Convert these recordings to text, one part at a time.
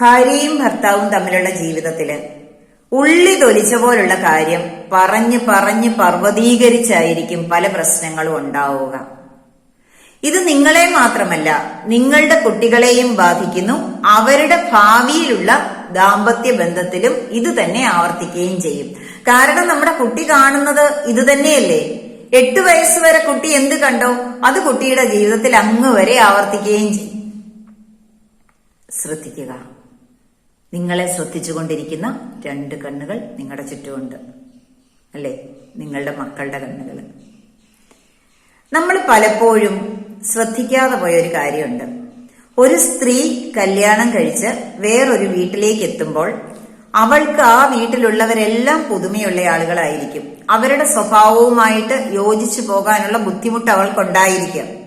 ഭാര്യയും ഭർത്താവും തമ്മിലുള്ള ജീവിതത്തിൽ ഉള്ളി തൊലിച്ച പോലുള്ള കാര്യം പറഞ്ഞ് പറഞ്ഞ് പർവതീകരിച്ചായിരിക്കും പല പ്രശ്നങ്ങളും ഉണ്ടാവുക. ഇത് നിങ്ങളെ മാത്രമല്ല നിങ്ങളുടെ കുട്ടികളെയും ബാധിക്കുന്നു. അവരുടെ ഭാവിയിലുള്ള ദാമ്പത്യ ബന്ധത്തിലും ഇത് തന്നെ ആവർത്തിക്കുകയും ചെയ്യും. കാരണം നമ്മുടെ കുട്ടി കാണുന്നത് ഇത് തന്നെയല്ലേ? എട്ട് വയസ്സ് വരെ കുട്ടി എന്ത് കണ്ടോ അത് കുട്ടിയുടെ ജീവിതത്തിൽ അങ്ങ് വരെ ആവർത്തിക്കുകയും ചെയ്യും. ശ്രദ്ധിക്കുക. നിങ്ങളെ ശ്രദ്ധിച്ചുകൊണ്ടിരിക്കുന്ന രണ്ട് കണ്ണുകൾ നിങ്ങളുടെ ചുറ്റുമുണ്ട്. അല്ലേ? നിങ്ങളുടെ മക്കളുടെ കണ്ണുകൾ. നമ്മൾ പലപ്പോഴും ശ്രദ്ധിക്കാതെ പോയ ഒരു കാര്യമുണ്ട്. ഒരു സ്ത്രീ കല്യാണം കഴിച്ച് വേറൊരു വീട്ടിലേക്ക് എത്തുമ്പോൾ അവൾക്ക് ആ വീട്ടിലുള്ളവരെല്ലാം പുതുമയുള്ള ആളുകളായിരിക്കും. അവരുടെ സ്വഭാവവുമായിട്ട് യോജിച്ചു പോകാനുള്ള ബുദ്ധിമുട്ട് അവൾക്കുണ്ടായിരിക്കും.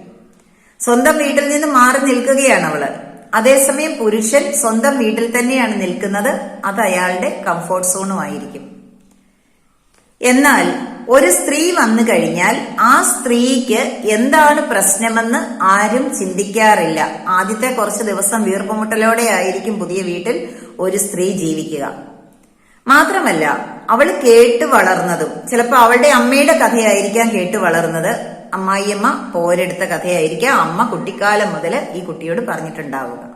സ്വന്തം വീട്ടിൽ നിന്ന് മാറി നിൽക്കുകയാണ് അവൾ. അതേസമയം പുരുഷൻ സ്വന്തം വീട്ടിൽ തന്നെയാണ് നിൽക്കുന്നത്. അത് അയാളുടെ കംഫോർട്ട് സോണുമായിരിക്കും എന്നാൽ ഒരു സ്ത്രീ വന്നു കഴിഞ്ഞാൽ ആ സ്ത്രീക്ക് എന്താണ് പ്രശ്നമെന്ന് ആരും ചിന്തിക്കാറില്ല. ആദ്യത്തെ കുറച്ച് ദിവസം വീർപ്പുമുട്ടലോടെ ആയിരിക്കും പുതിയ വീട്ടിൽ ഒരു സ്ത്രീ ജീവിക്കുക. മാത്രമല്ല അവൾ കേട്ട് വളർന്നതും ചിലപ്പോൾ അവളുടെ അമ്മയുടെ കഥയായിരിക്കാം കേട്ട് വളർന്നത്. അമ്മായിയമ്മ പോരെടുത്ത കഥയായിരിക്കാം. അമ്മ കുട്ടിക്കാലം മുതൽ ഈ കുട്ടിയോട് പറഞ്ഞിട്ടുണ്ടാവുക.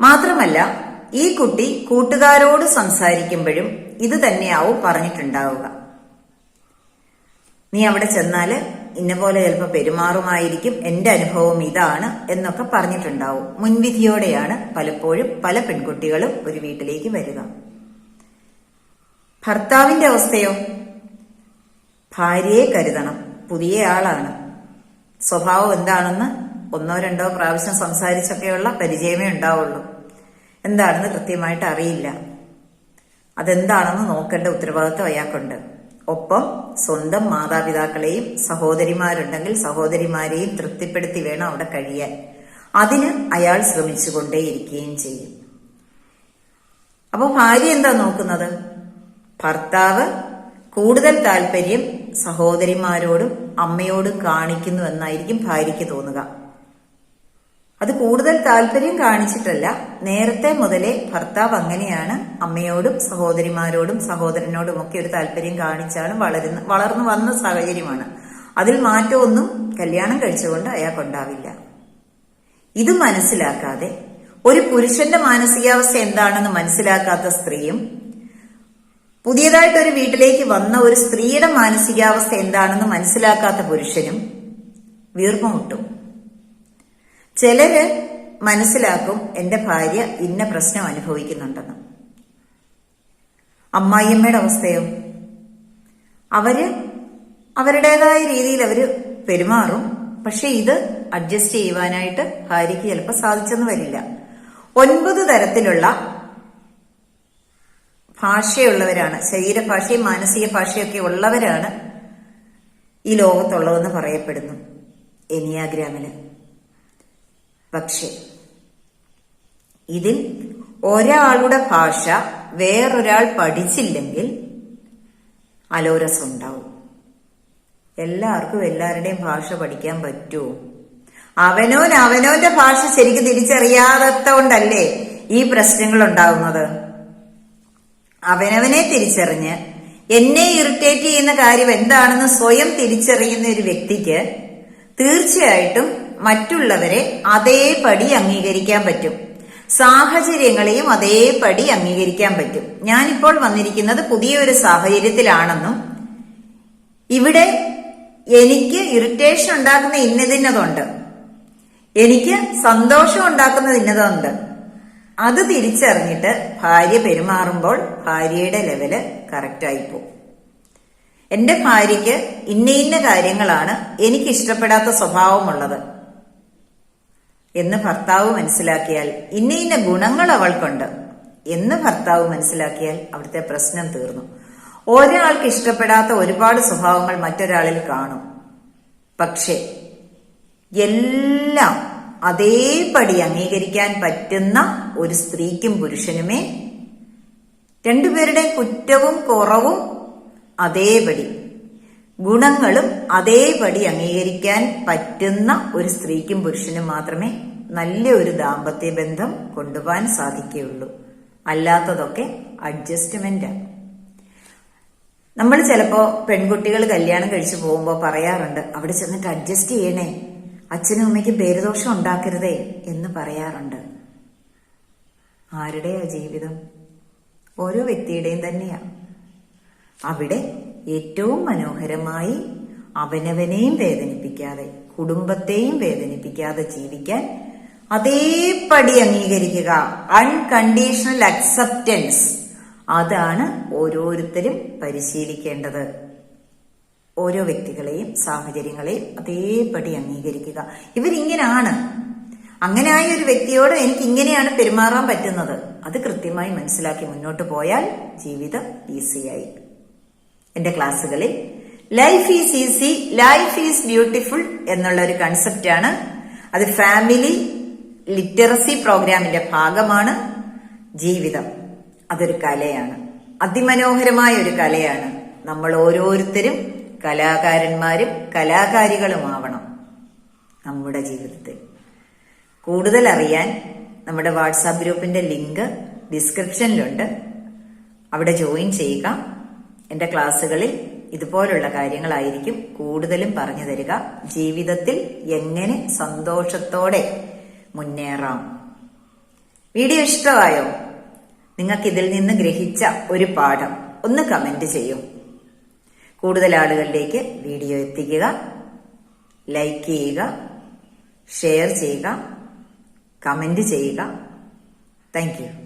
മാത്രമല്ല ഈ കുട്ടി കൂട്ടുകാരോട് സംസാരിക്കുമ്പോഴും ഇത് തന്നെയാവും പറഞ്ഞിട്ടുണ്ടാവുക. നീ അവിടെ ചെന്നാൽ ഇന്ന പോലെ ചിലപ്പോൾ പെരുമാറുമായിരിക്കും എന്റെ അനുഭവം ഇതാണ് എന്നൊക്കെ പറഞ്ഞിട്ടുണ്ടാവും. മുൻവിധിയോടെയാണ് പലപ്പോഴും പല പെൺകുട്ടികളും ഒരു വീട്ടിലേക്ക് വരിക. ഭർത്താവിന്റെ അവസ്ഥയോ? ഭാര്യയെ കരുതണം. പുതിയ ആളാണ്. സ്വഭാവം എന്താണെന്ന് ഒന്നോ രണ്ടോ പ്രാവശ്യം സംസാരിച്ചൊക്കെയുള്ള പരിചയമേ ഉണ്ടാവുള്ളൂ. എന്താണെന്ന് കൃത്യമായിട്ട് അറിയില്ല. അതെന്താണെന്ന് നോക്കേണ്ട ഉത്തരവാദിത്വം അയാൾക്കുണ്ട്. ഒപ്പം സ്വന്തം മാതാപിതാക്കളെയും സഹോദരിമാരുണ്ടെങ്കിൽ സഹോദരിമാരെയും തൃപ്തിപ്പെടുത്തി വേണം അവിടെ കഴിയാൻ. അതിന് അയാൾ ശ്രമിച്ചുകൊണ്ടേയിരിക്കുകയും ചെയ്യും. അപ്പോൾ ഭാര്യ എന്താ നോക്കുന്നത്? ഭർത്താവ് കൂടുതൽ താല്പര്യം സഹോദരിമാരോടും അമ്മയോടും കാണിക്കുന്നു എന്നായിരിക്കും ഭാര്യയ്ക്ക് തോന്നുക. അത് കൂടുതൽ താല്പര്യം കാണിച്ചിട്ടല്ല. നേരത്തെ മുതലേ ഭർത്താവ് അങ്ങനെയാണ്. അമ്മയോടും സഹോദരിമാരോടും സഹോദരനോടും ഒക്കെ ഒരു താല്പര്യം കാണിച്ചാണ് വളരുന്ന വളർന്നു വന്ന സാഹചര്യമാണ്. അതിൽ മാറ്റമൊന്നും കല്യാണം കഴിച്ചുകൊണ്ട് അയാൾക്കുണ്ടാവില്ല. ഇത് മനസ്സിലാക്കാതെ ഒരു പുരുഷന്റെ മാനസികാവസ്ഥ എന്താണെന്ന് മനസ്സിലാക്കാത്ത സ്ത്രീയും പുതിയതായിട്ട് ഒരു വീട്ടിലേക്ക് വന്ന ഒരു സ്ത്രീയുടെ മാനസികാവസ്ഥ എന്താണെന്ന് മനസ്സിലാക്കാത്ത പുരുഷനും വീർപ്പുമുട്ടും. ചിലര് മനസ്സിലാക്കും എന്റെ ഭാര്യ ഇന്ന പ്രശ്നം അനുഭവിക്കുന്നുണ്ടെന്ന്. അമ്മായിയമ്മയുടെ അവസ്ഥയോ? അവർ അവരുടേതായ രീതിയിൽ അവർ പെരുമാറും. പക്ഷെ ഇത് അഡ്ജസ്റ്റ് ചെയ്യുവാനായിട്ട് ഭാര്യയ്ക്ക് ചിലപ്പോൾ സാധിച്ചെന്ന് വരില്ല. ഒൻപത് തരത്തിലുള്ള ഭാഷയുള്ളവരാണ്. ശരീരഭാഷയും മാനസിക ഭാഷയൊക്കെ ഉള്ളവരാണ് ഈ ലോകത്തുള്ളതെന്ന് പറയപ്പെടുന്നു. എനിയാഗ്രാമിൽ. പക്ഷെ ഇതിൽ ഒരാളുടെ ഭാഷ വേറൊരാൾ പഠിച്ചില്ലെങ്കിൽ അലോരസം ഉണ്ടാവും. എല്ലാവർക്കും എല്ലാവരുടെയും ഭാഷ പഠിക്കാൻ പറ്റുമോ? അവനോൻ അവനോന്റെ ഭാഷ ശരിക്കും തിരിച്ചറിയാത്ത കൊണ്ടല്ലേ ഈ പ്രശ്നങ്ങൾ ഉണ്ടാകുന്നത് അവനവനെ തിരിച്ചറിഞ്ഞ് എന്നെ ഇറിറ്റേറ്റ് ചെയ്യുന്ന കാര്യം എന്താണെന്ന് സ്വയം തിരിച്ചറിയുന്ന ഒരു വ്യക്തിക്ക് തീർച്ചയായിട്ടും മറ്റുള്ളവരെ അതേപടി അംഗീകരിക്കാൻ പറ്റും. സാഹചര്യങ്ങളെയും അതേപടി അംഗീകരിക്കാൻ പറ്റും. ഞാനിപ്പോൾ വന്നിരിക്കുന്നത് പുതിയൊരു സാഹചര്യത്തിലാണെന്നും ഇവിടെ എനിക്ക് ഇറിറ്റേഷൻ ഉണ്ടാക്കുന്ന ഇന്നതിന്നതുണ്ട്. എനിക്ക് സന്തോഷം ഉണ്ടാക്കുന്നത് ഇന്നതുണ്ട്. അത് തിരിച്ചറിഞ്ഞിട്ട് ഭാര്യ പെരുമാറുമ്പോൾ ഭാര്യയുടെ ലെവൽ കറക്റ്റായി പോകും എന്റെ ഭാര്യയ്ക്ക് ഇന്ന ഇന്ന കാര്യങ്ങളാണ് എനിക്ക് ഇഷ്ടപ്പെടാത്ത സ്വഭാവമുള്ളത്. എന്ന് ഭർത്താവ് മനസ്സിലാക്കിയാൽ ഇന്ന ഇന്ന ഗുണങ്ങൾ അവൾക്കുണ്ട് എന്ന് ഭർത്താവ് മനസ്സിലാക്കിയാൽ അവിടുത്തെ പ്രശ്നം തീർന്നു. ഒരാൾക്ക് ഇഷ്ടപ്പെടാത്ത ഒരുപാട് സ്വഭാവങ്ങൾ മറ്റൊരാളിൽ കാണും. പക്ഷേ എല്ലാം അതേപടി അംഗീകരിക്കാൻ പറ്റുന്ന ഒരു സ്ത്രീക്കും പുരുഷനുമേ രണ്ടുപേരുടെ കുറ്റവും കുറവും അതേപടി ഗുണങ്ങളും അതേപടി അംഗീകരിക്കാൻ പറ്റുന്ന ഒരു സ്ത്രീക്കും പുരുഷനും മാത്രമേ നല്ല ഒരു ദാമ്പത്യ ബന്ധം കൊണ്ടുപോകാൻ സാധിക്കുകയുള്ളൂ. അല്ലാത്തതൊക്കെ അഡ്ജസ്റ്റ്മെന്റാണ് നമ്മൾ ചിലപ്പോ പെൺകുട്ടികൾ കല്യാണം കഴിച്ചു പോകുമ്പോൾ പറയാറുണ്ട് അവിടെ ചെന്നിട്ട് അഡ്ജസ്റ്റ് ചെയ്യണേ. അച്ഛനും അമ്മയ്ക്ക് പേരുദോഷം ഉണ്ടാക്കരുതേ എന്ന് പറയാറുണ്ട്. ആരുടെയാ ജീവിതം? ഓരോ വ്യക്തിയുടെയും തന്നെയാ. അവിടെ ഏറ്റവും മനോഹരമായി അവനവനെയും വേദനിപ്പിക്കാതെ കുടുംബത്തെയും വേദനിപ്പിക്കാതെ ജീവിക്കാൻ അതേപടി അംഗീകരിക്കുക. അൺകണ്ടീഷണൽ അക്സെപ്റ്റൻസ് അതാണ് ഓരോരുത്തരും പരിശീലിക്കേണ്ടത്. ഓരോ വ്യക്തികളെയും സാഹചര്യങ്ങളെയും അതേപടി അംഗീകരിക്കുക. ഇവരിങ്ങനാണ്. അങ്ങനെ ആയ ഒരു വ്യക്തിയോട് എനിക്ക് ഇങ്ങനെയാണ് പെരുമാറാൻ പറ്റുന്നത്. അത് കൃത്യമായി മനസ്സിലാക്കി മുന്നോട്ട് പോയാൽ ജീവിതം ഈസിയായി. എന്റെ ക്ലാസ്സുകളിൽ. Life is easy life is beautiful എന്നുള്ള ഒരു കൺസെപ്റ്റാണ് അത് ഫാമിലി ലിറ്ററസി പ്രോഗ്രാമിന്റെ ഭാഗമാണ്. ജീവിതം അതൊരു കലയാണ്. അതിമനോഹരമായ ഒരു കലയാണ്. നമ്മൾ ഓരോരുത്തരും കലാകാരന്മാരും കലാകാരികളുമാവണം നമ്മുടെ ജീവിതത്തിൽ. കൂടുതൽ അറിയാൻ നമ്മുടെ വാട്സാപ്പ് ഗ്രൂപ്പിന്റെ ലിങ്ക് ഡിസ്ക്രിപ്ഷനിലുണ്ട്. അവിടെ ജോയിൻ ചെയ്യുക. എന്റെ ക്ലാസ്സുകളിൽ ഇതുപോലുള്ള കാര്യങ്ങളായിരിക്കും കൂടുതലും പറഞ്ഞു തരിക. ജീവിതത്തിൽ എങ്ങനെ സന്തോഷത്തോടെ മുന്നേറാം. വീഡിയോ ഇഷ്ടമായോ? നിങ്ങൾക്ക് ഇതിൽ നിന്ന് ഗ്രഹിച്ച ഒരു പാഠം ഒന്ന് കമന്റ് ചെയ്യൂ. കൂടുതൽ ആളുകളിലേക്ക് വീഡിയോ എത്തിക്കുക. ലൈക്ക് ചെയ്യുക. ഷെയർ ചെയ്യുക. കമന്റ് ചെയ്യുക. താങ്ക്